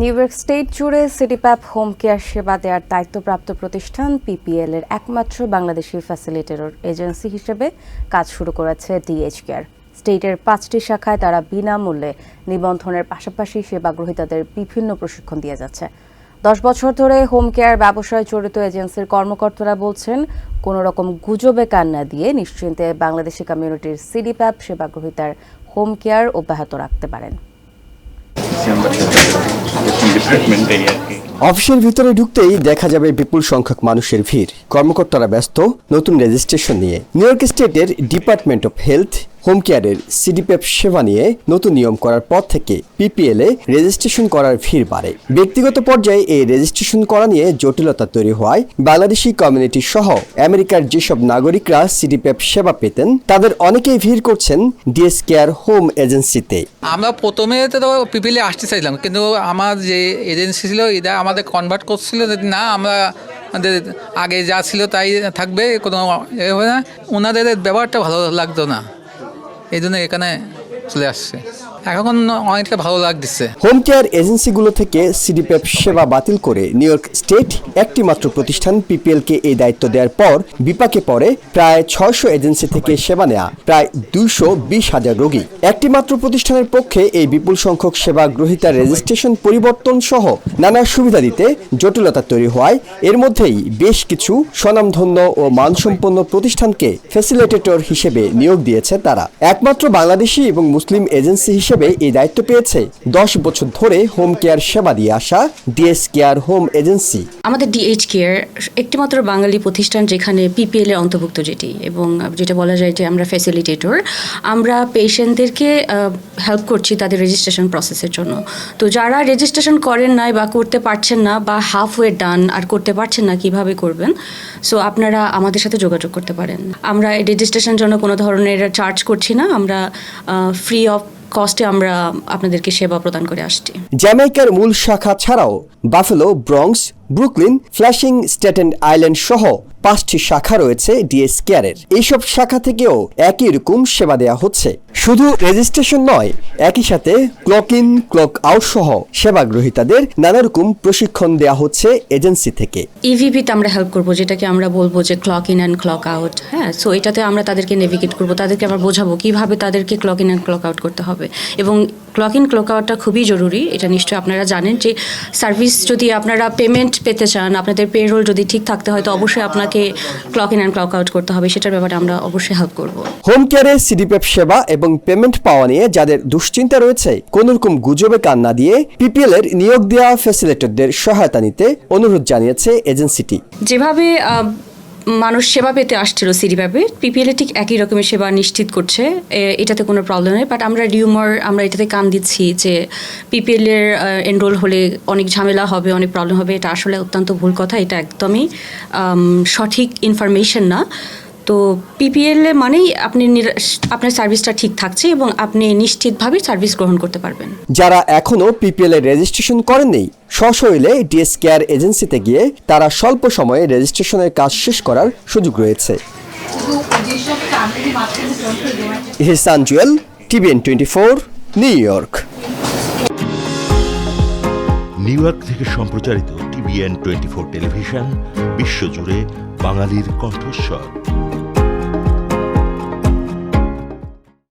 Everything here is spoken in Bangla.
নিউ ইয়র্ক স্টেট জুড়ে সিটিপ্যাপ হোম কেয়ার সেবা দেওয়ার দায়িত্বপ্রাপ্ত প্রতিষ্ঠান পিপিএল এর একমাত্র বাংলাদেশি ফ্যাসিলিটেটর এজেন্সি হিসেবে কাজ শুরু করেছে ডিএইচ কেয়ার স্টেটের পাঁচটি শাখায় তারা বিনামূল্যে নিবন্ধনের পাশাপাশি সেবা গ্রহীতাদের বিভিন্ন প্রশিক্ষণ দিয়ে যাচ্ছে। দশ বছর ধরে হোম কেয়ার ব্যবসায় জড়িত এজেন্সির কর্মকর্তারা বলছেন, কোনো রকম গুজবে কান্না দিয়ে নিশ্চিন্তে বাংলাদেশি কমিউনিটির সিডিপ্যাপ সেবা গ্রহীতার হোম কেয়ার অব্যাহত রাখতে পারেন। অফিসের ভিতরে ঢুকতেই দেখা যাবে বিপুল সংখ্যক মানুষের ভিড়। কর্মকর্তারা ব্যস্ত, নতুন রেজিস্ট্রেশন নিয়ে। নিউ ইয়র্ক স্টেটের ডিপার্টমেন্ট অফ হেলথ হোম কেয়ারের সিডিপেপ সেবা নিয়ে নতুন নিয়ম করার পর থেকে পিপিএল এ রেজিস্ট্রেশন করার ভিড় বাড়ে। ব্যক্তিগত পর্যায়ে এই রেজিস্ট্রেশন করা নিয়ে জটিলতা তৈরি হওয়ায় বাংলাদেশি কমিউনিটি সহ আমেরিকার যেসব নাগরিকরা সিডিপেপ সেবা পেতেন, তাদের অনেকেই ভিড় করছেন ডিএস কেয়ার হোম এজেন্সিতে। আমরা প্রথমে তো পিপিলে আসতে চাইলাম কিন্তু আমার যে এজেন্সি ছিল এটা আমাদের কনভার্ট করছিল যে না, আমরা আমাদের আগে যা ছিল তাই থাকবে, কোনো না। ওনাদের ব্যবহারটা ভালো লাগতো না। এই জন্য এখানে চলে আসছে। এখন অনেকটা ভালো লাগতেছে। হোম কেয়ার এজেন্সিগুলো থেকে সিডিপেপ সেবা বাতিল করে নিউ ইয়র্ক স্টেট একটি মাত্র প্রতিষ্ঠান পিপিএল কে এই দায়িত্ব দেওয়ার পর বিপাকে পড়ে প্রায় ছয়শো এজেন্সি থেকে সেবা নেওয়া প্রায় দুইশো বিশ হাজার রোগী। একটি মাত্র প্রতিষ্ঠানের পক্ষে এই বিপুল সংখ্যক সেবা গ্রহীতার রেজিস্ট্রেশন পরিবর্তন সহ নানা সুবিধা দিতে জটিলতা তৈরি হওয়ায় এর মধ্যেই বেশ কিছু স্বনামধন্য ও মানসম্পন্ন প্রতিষ্ঠানকে ফ্যাসিলিটেটর হিসেবে নিয়োগ দিয়েছে তারা। একমাত্র বাংলাদেশি এবং মুসলিম এজেন্সি হিসেবে এই দায়িত্ব পেয়েছে। দশ বছর ধরে হোম কেয়ার সেবা দিয়ে আসা ডিএস কেয়ার হোম এজেন্সি আমাদের ডিএইচ কেয়ার একটিমাত্র বাঙালি প্রতিষ্ঠান যেখানে পিপিএল এর অন্তর্ভুক্ত যেটি এবং যেটা বলা যায় যে আমরা ফ্যাসিলিটেটর আমরা পেশেন্টদেরকে হেল্প করছি তাদের রেজিস্ট্রেশন প্রসেসের জন্য। তো যারা রেজিস্ট্রেশন করেন নাই বা করতে পারছেন না বা হাফ ওয়ে ডান আর করতে পারছেন না কীভাবে করবেন সো আপনারা আমাদের সাথে যোগাযোগ করতে পারেন। আমরা রেজিস্ট্রেশন জন্য কোনো ধরনের চার্জ করছি না। আমরা ফ্রি অফ কস্টে আমরা আপনাদেরকে সেবা প্রদান করে আসছি। জ্যামাইকার মূল শাখা ছাড়াও Buffalo Bronx Brooklyn, Flushing Staten Island সহ পাঁচটি শাখা রয়েছে ডিএস কেয়ারের। এইসব শাখা থেকেও একই রকম সেবা দেওয়া হচ্ছে। শুধু রেজিস্ট্রেশন নয়, একই সাথে ক্লক ইন, ক্লক আউট সহ সেবা গ্রহীতাদের নানা রকম প্রশিক্ষণ দেওয়া হচ্ছে এজেন্সি থেকে। ইভিপিতে আমরা হেল্প করব, যেটাকে আমরা বলব যে clock in and clock out হ্যাঁ? সো এটাতে আমরা তাদেরকে নেভিগেট করব, তাদেরকে আমরা বোঝাবো কীভাবে তাদেরকে clock in and clock out করতে হবে। এবং ক্লক ইন ক্লক আউটটা খুবই জরুরি এটা নিশ্চয়ই আপনারা জানেন যে সার্ভিস যদি আপনারা পেমেন্ট পেতে চান আপনাদের পেরোল যদি ঠিক থাকতে হয় তো অবশ্যই আপনাকে clock in and clock out করতে হবে সেটার ব্যাপারে আমরা অবশ্যই হেল্প করব। হোম কেয়ারে সিডিপেপ সেবা এবং পেমেন্ট পাওয়া নিয়ে যাদের দুশ্চিন্তা রয়েছে কোন রকম গুজবে কান না দিয়ে পিপিএল এর নিয়োগ দেওয়া ফ্যাসিলিটেটরদের সহায়তা নিতে অনুরোধ জানিয়েছে এজেন্সিটি যেভাবে মানুষ সেবা পেতে আসছিল সিরিভাবে। পিপিএল ঠিক একই রকমের সেবা নিশ্চিত করছে। এটাতে কোনো প্রবলেম নেই। বাট আমরা রিউমার আমরা এটাতে কান দিচ্ছি যে পিপিএলের এনরোল হলে অনেক ঝামেলা হবে, অনেক প্রবলেম হবে। এটা আসলে অত্যন্ত ভুল কথা। এটা একদমই সঠিক ইনফরমেশন না। তো পিপিএল মানেই আপনি নিরা- আপনার সার্ভিসটা ঠিক থাকছে এবং আপনি নিশ্চিতভাবে সার্ভিস গ্রহণ করতে পারবেন। যারা এখনও পিপিএল এর রেজিস্ট্রেশন করেননি সশৈলে ডিএস কেয়ার এজেন্সিতে গিয়ে তারা স্বল্প সময়ে রেজিস্ট্রেশনের কাজ শেষ করার সুযোগ রয়েছে। Ehsan Jewel TVN twenty four New York New York থেকে সম্প্রচারিত টিভিএন টোয়েন্টি ফোর টেলিভিশন বিশ্বজুড়ে বাঙালির কণ্ঠস্বর।